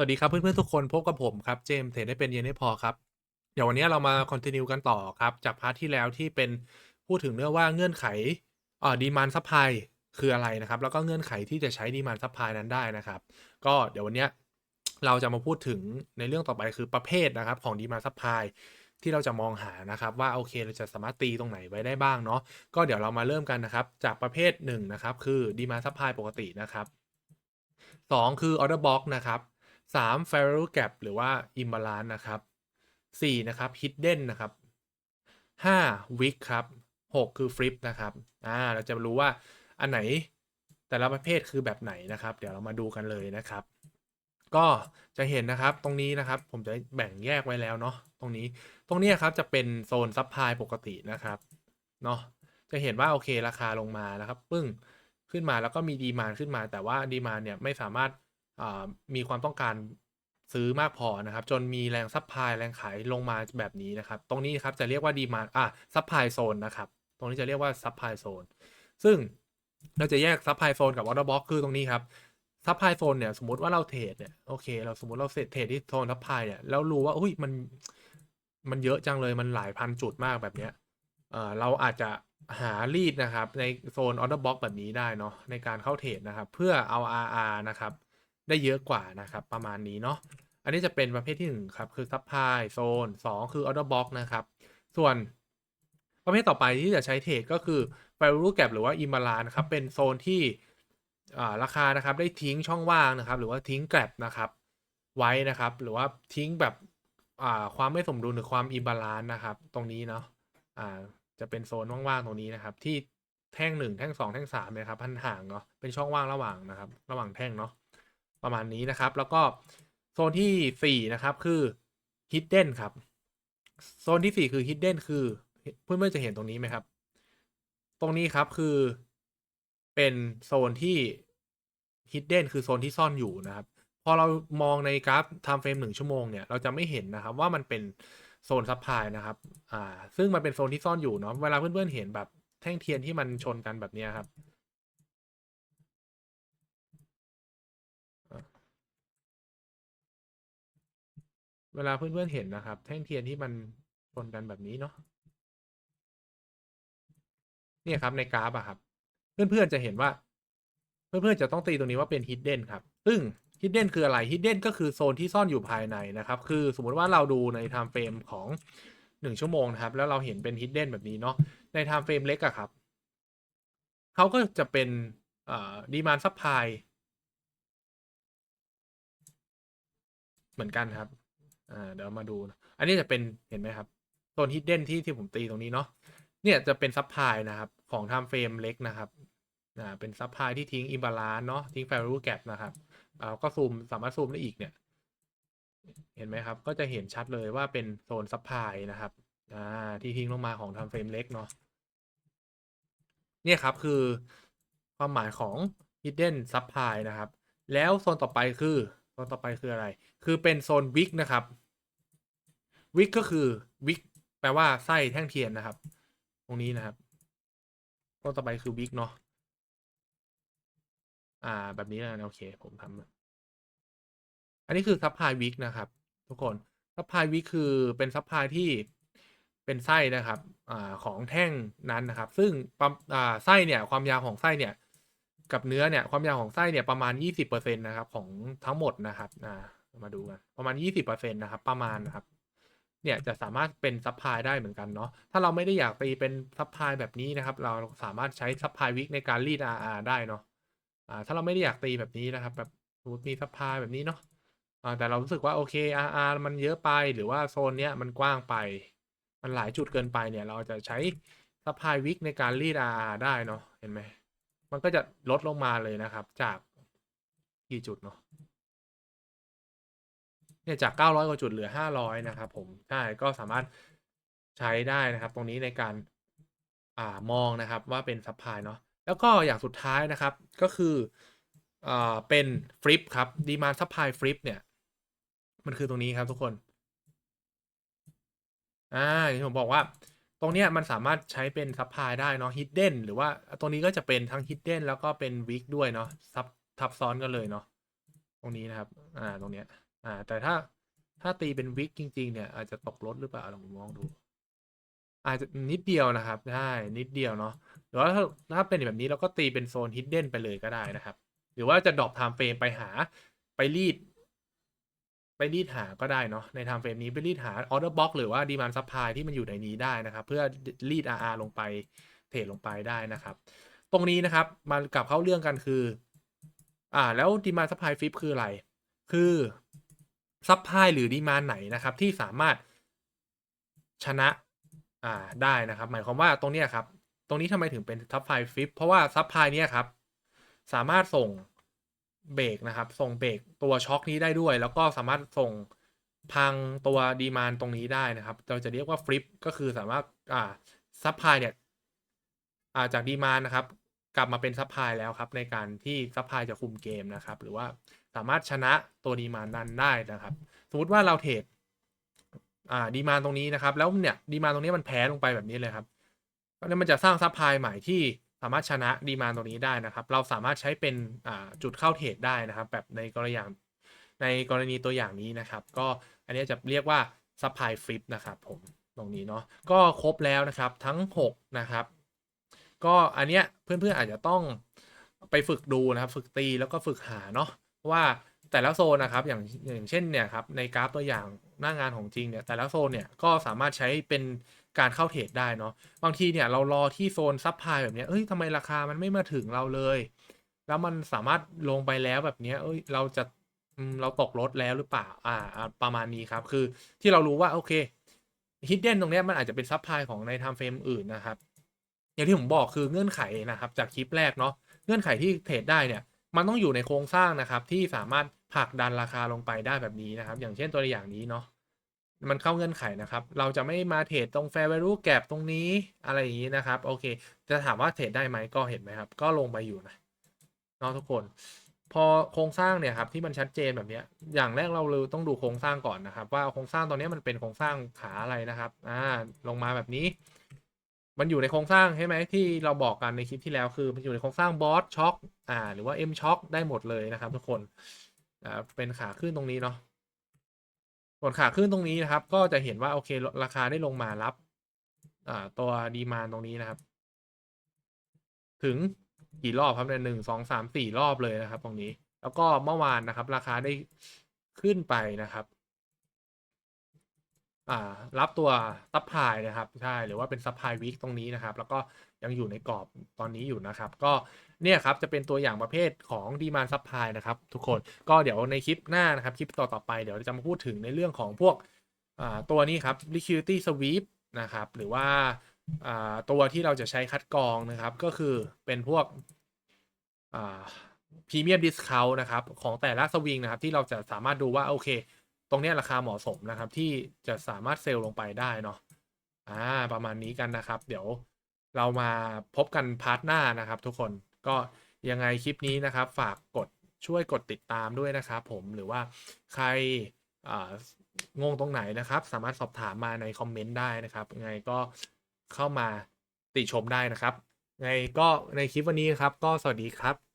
วัสดีครับเพื่อนๆทุกคนพบกับผมครับเจมส์เทรดได้เป็นเย็นให้พอครับ เดี๋ยววันนี้เรามาคอนติเนียกันต่อครับ จากพาร์ทที่แล้วที่เป็นพูดถึงเรื่องว่าเงื่อนไขอ่าดีมานซัพพลายคืออะไรนะครับ แล้วก็เงื่อนไขที่จะใช้ดีมานซัพพลายนั้นได้นะครับ ก็เดี๋ยววันนี้เราจะมาพูดถึงในเรื่องต่อไปคือประเภทนะครับของดีมานซัพพลายที่เราจะมองหานะครับว่าโอเคเราจะสามารถตีตรงไหนไว้ได้บ้างเนาะก็เดี๋ยวเรามาเริ่มกันนะครับ จากประเภท1นงนะครับคือดีมานซัพพลายปกตินะครับ2คือ order box นะครับ 3 f a r r e l gap หรือว่า imbalance นะครับ 4 นะครับ hidden นะครับ 5 weak ครับ 6 คือ flip นะครับอ่าเราจะรู้ว่าอันไหนแต่ละประเภทคือแบบไหนนะครับ เดี๋ยวเรามาดูกันเลยนะครับ ก็จะเห็นนะครับตรงนี้นะครับ ผมจะแบ่งแยกไว้แล้วเนาะตรงนี้ตรงนี้ครับจะเป็นโซนซับพลายปกตินะครับเนาะจะเห็นว่าโอเคราคาลงมานะครับ ปึ้งขึ้นมาแล้วก็มีดีมานขึ้นมา แต่ว่าดีมานเนี่ยไม่สามารถ มีความต้องการซื้อมากพอนะครับ จนมีแรงซัพพลายแรงขายลงมาแบบนี้นะครับ ตรงนี้ครับจะเรียกว่าดีมาอะซัพพลายโซนนะครับ ตรงนี้จะเรียกว่าซัพพลายโซนซึ่งเราจะแยกซัพพลายโซนกับออเดอร์บ็อกคือตรงนี้ครับซัพพลายโซนเนี่ยสมมติว่าเราเทรดเนี่ยโอเค เราสมมติเราเทรดที่โซนซัพพลายเนี่ยแล้วรู้ว่าอุ้ยมันมันเยอะจังเลยมันหลายพันจุดมากแบบเนี้ยเออเราอาจจะหาลีดนะครับในโซนออเดอร์บ็อกแบบนี้ได้เนาะในการเข้าเทรดนะครับ เพื่อเอา RR นะครับ ได้เยอะกว่านะครับ ประมาณนี้เนาะอันนี้จะเป็นประเภทที่ 1 ครับ คือซับพลายโซน 2 คือออเดอร์บ็อกนะครับ ส่วนประเภทต่อไปที่จะใช้เทรดก็คือไฟรูแกรหรือว่าอิมาลานครับ เป็นโซนที่ราคานะครับได้ทิ้งช่องว่างนะครับ หรือว่าทิ้งแกลบนะครับไว้นะครับ หรือว่าทิ้งแบบความไม่สมดุลหรือความอิมบาลานนะครับ ตรงนี้เนาะจะเป็นโซนว่างๆตรงนี้นะครับ ที่แท่งหนึ่งแท่งสองแท่งสามนะครับพันห่างเนาะเป็นช่องว่างระหว่างนะครับ ระหว่างแท่งเนาะ ประมาณนี้นะครับ แล้วก็โซนที่สี่นะครับ คือ hidden ครับ โซนที่สี่คือ hidden คือเพื่อนๆจะเห็นตรงนี้ไหมครับ ตรงนี้ครับคือเป็นโซนที่ hidden คือโซนที่ซ่อนอยู่นะครับ พอเรามองในกราฟ time frame หนึ่งชั่วโมงเนี่ย เราจะไม่เห็นนะครับว่ามันเป็นโซนซับพลายนะครับ อ่า ซึ่งมันเป็นโซนที่ซ่อนอยู่เนาะ เวลาเพื่อนๆเห็นแบบแท่งเทียนที่มันชนกันแบบนี้ครับ เวลาเพื่อนๆเห็นนะครับ แท่งเทียนที่มันชนกันแบบนี้เนาะเนี่ยครับในกราฟอะครับ เพื่อนๆจะเห็นว่า เพื่อนๆจะต้องตีตรงนี้ว่าเป็น hidden ครับ ซึ่ง hidden คืออะไร hidden ก็คือโซนที่ซ่อนอยู่ภายในนะครับ คือสมมติว่าเราดูใน time frame ของ1ชั่วโมงนะครับ แล้วเราเห็นเป็น hidden แบบนี้เนาะใน time frame เล็กอะครับเขาก็จะเป็นดีมานซับพลายเหมือนกันครับ อ่าเดี๋ยวมาดู อันนี้จะเป็นเห็นไหมครับโซน hidden ที่ที่ผมตีตรงนี้เนาะเนี่ยจะเป็นซับพลายนะครับของ time frame เล็กนะครับอ่าเป็นซับพลายที่ทิ้งอิบาลานเนาะทิ้ง value gap นะครับเราก็ซูมสามารถซูมได้อีกเนี่ยเห็นไหมครับ ก็จะเห็นชัดเลยว่าเป็นโซนซับพลายนะครับอ่าที่ทิ้งลงมาของทำเฟรมเล็กเนาะเนี่ยครับคือความหมายของ hidden supply นะครับ แล้วโซนต่อไปคือ โซนต่อไปคืออะไร คือเป็นโซน wick นะครับ wick ก็คือ wick แปลว่าไส้แท่งเทียนนะครับ ตรงนี้นะครับโซนต่อไปคือ wick เนาะอ่า แบบนี้นะโอเค ผมทำอันนี้คือซับพลายวิกนะครับ ทุกคนซับพลายวิกคือเป็นซับพลายที่เป็นไส้นะครับอ่าของแท่งนั้นนะครับ ซึ่งอ่าไส้เนี่ย ความยาวของไส้เนี่ย กับเนื้อเนี่ย ความยาวของไส้เนี่ยประมาณยี่สิบเปอร์เซ็นตนะครับ ของทั้งหมดนะครับอ่ามาดูกันประมาณยี่สิบเปอร์เซ็นตนะครับ ประมาณนะครับ เนี่ยจะสามารถเป็นซับพลายได้เหมือนกันเนาะถ้าเราไม่ได้อยากตีเป็นซับพลายแบบนี้นะครับ เราสามารถใช้ซับพลายวิกในการรีด RR ได้เนาะอ่าถ้าเราไม่ได้อยากตีแบบนี้นะครับ แบบสมมติมีซัพพลายแบบนี้เนาะอ่าแต่เรารู้สึกว่าโอเค RR มันเยอะไปหรือว่าโซนเนี้ยมันกว้างไป มันหลายจุดเกินไปเนี่ย เราจะใช้ซัพพลายวิกในการรีด RR ได้เนาะเห็นไหมมันก็จะลดลงมาเลยนะครับ จากกี่จุดเนาะ เนี่ยจาก 900 กว่าจุดเหลือ 500 นะครับผมใช่ก็สามารถใช้ได้นะครับ ตรงนี้ในการอ่ามองนะครับว่าเป็นซัพพลายเนาะแล้วก็อย่างสุดท้ายนะครับก็คืออ่าเป็นฟลิปครับดีมาซัพพลายฟลิปเนี่ย มันคือตรงนี้ครับทุกคนอ่าที่ผมบอกว่าตรงเนี้ยมันสามารถใช้เป็นซัพพลายได้เนาะฮิดเด้นหรือว่าตรงนี้ก็จะเป็นทั้งฮิดเด้นแล้วก็เป็นวิกด้วยเนาะซับทับซ้อนกันเลยเนาะตรงนี้นะครับ อ่าตรงเนี้ย อ่า แต่ถ้าถ้าตีเป็นวิกจริง ๆ เนี่ย อาจจะตกลดหรือเปล่าลองมองดู อาจจะนิดเดียวนะครับใช่นิดเดียวเนาะหรือว่าถ้าถ้าเป็นแบบนี้เราก็ตีเป็นโซนฮิดเด้นไปเลยก็ได้นะครับ หรือว่าจะดรอปไทม์เฟรมไปหาไปรีด ไปรีดหาก็ได้เนาะในไทม์เฟรมนี้ไปรีดหาออเดอร์บ็อกหรือว่าดีมานซัพพลายที่มันอยู่ในนี้ได้นะครับ เพื่อรีด RR ลงไปเทรดลงไปได้นะครับ ตรงนี้นะครับมากลับเข้าเรื่องกันคือ อ่า แล้วดีมานซัพพลายฟิปคืออะไร คือ ซัพพลายหรือดีมานไหนนะครับ ที่สามารถชนะอ่าได้นะครับ หมายความว่าตรงนี้ครับ ตรงนี้ทำไมถึงเป็นซับไพลายฟิปเพราะว่าซับไพลายเนี้ยครับ สามารถส่งเบรกนะครับ ส่งเบรกตัวช็อคนี้ได้ด้วย แล้วก็สามารถส่งพังตัวดีมานตรงนี้ได้นะครับ เราจะเรียกว่าฟลิปก็คือสามารถอ่าซับไพลายเนี่ยอาจากดีมานนะครับ กลับมาเป็นซับไพลายแล้วครับ ในการที่ซับไพลายจะคุมเกมนะครับ หรือว่า สามารถชนะตัวดีมานนั้นได้นะครับ สมมติว่าเราเทรดอ่าดีมานตรงนี้นะครับ แล้วเนี่ยดีมานตรงนี้มันแพ้ลงไปแบบนี้เลยครับเพราะฉะนั้นมันจะสร้างซัพพลายใหม่ที่สามารถชนะดีมานตรงนี้ได้นะครับ เราสามารถใช้เป็นอ่าจุดเข้าเทรดได้นะครับ แบบในกรณีอย่างในกรณีตัวอย่างนี้นะครับ ก็อันนี้จะเรียกว่าซัพพลายฟลิปนะครับผมตรงนี้เนาะก็ครบแล้วนะครับทั้ง 6 นะครับ ก็อันเนี้ยเพื่อนๆอาจจะต้องไปฝึกดูนะครับ ฝึกตีแล้วก็ฝึกหาเนาะ เพราะว่าแต่ละโซนนะครับอย่างอย่างเช่นเนี่ยครับในกราฟตัวอย่างหน้างานของจริงเนี่ยแต่ละโซนเนี่ยก็สามารถใช้เป็นการเข้าเทรดได้เนาะบางทีเนี่ยเรารอที่โซนซับพลายแบบนี้เอ้ยทำไมราคามันไม่มาถึงเราเลย แล้วมันสามารถลงไปแล้วแบบนี้เอ้ยเราจะเราตกรถแล้วหรือเปล่าอ่าประมาณนี้ครับ คือที่เรารู้ว่าโอเคฮิดเด้นตรงนี้มันอาจจะเป็นซับพลายของในไทม์เฟรมอื่นนะครับ อย่างที่ผมบอกคือเงื่อนไขนะครับ จากคลิปแรกเนาะเงื่อนไขที่เทรดได้เนี่ย มันต้องอยู่ในโครงสร้างนะครับ ที่สามารถผลักดันราคาลงไปได้แบบนี้นะครับ อย่างเช่นตัวอย่างนี้เนาะมันเข้าเงื่อนไขนะครับ เราจะไม่มาเทรดตรง fair value gap ตรงนี้อะไรอย่างนี้นะครับ โอเค จะถามว่าเทรดได้ไหมก็เห็นไหมครับ ก็ลงไปอยู่นะเนาะทุกคน พอโครงสร้างเนี่ยครับที่มันชัดเจนแบบนี้อย่างแรกเราเลยต้องดูโครงสร้างก่อนนะครับ ว่าโครงสร้างตอนนี้มันเป็นโครงสร้างขาอะไรนะครับ อ่า ลงมาแบบนี้ มันอยู่ในโครงสร้างใช่ไหมที่เราบอกกันในคลิปที่แล้วคือ มันอยู่ในโครงสร้างบอสช็อคอ่าหรือว่า M ช็อคได้หมดเลยนะครับทุกคนอ่าเป็นขาขึ้นตรงนี้เนาะส่วนขาขึ้นตรงนี้นะครับ ก็จะเห็นว่าโอเคราคาได้ลงมารับอ่าตัวดีมานตรงนี้นะครับ ถึงกี่รอบครับเนี่ยหนึ่งสองสามสี่รอบเลยนะครับ ตรงนี้ แล้วก็เมื่อวานนะครับ ราคาได้ขึ้นไปนะครับ อ่ารับตัวซัพพลายนะครับใช่หรือว่าเป็นซัพพลายวิกตรงนี้นะครับ แล้วก็ยังอยู่ในกรอบตอนนี้อยู่นะครับ ก็เนี่ยครับจะเป็นตัวอย่างประเภทของดีมานซัพพลายนะครับ ทุกคนก็เดี๋ยวในคลิปหน้านะครับคลิปต่อต่อไปเดี๋ยวจะมาพูดถึงในเรื่องของพวกอ่าตัวนี้ครับ liquidity sweep นะครับ หรือว่าอ่าตัวที่เราจะใช้คัดกรองนะครับ ก็คือเป็นพวกอ่าพรีเมียมดิสคาวนะครับของแต่ละสวิงนะครับที่เราจะสามารถดูว่าโอเค ตรงนี้ราคาเหมาะสมนะครับ ที่จะสามารถเซลล์ลงไปได้เนาะอ่าประมาณนี้กันนะครับ เดี๋ยวเรามาพบกันพาร์ทหน้านะครับ ทุกคนก็ยังไงคลิปนี้นะครับ ฝากกดช่วยกดติดตามด้วยนะครับผมหรือว่าใครงงตรงไหนนะครับ สามารถสอบถามมาในคอมเมนต์ได้นะครับยังไงก็เข้ามาติชมได้นะครับไงก็ในคลิปวันนี้ครับ ก็สวัสดีครับ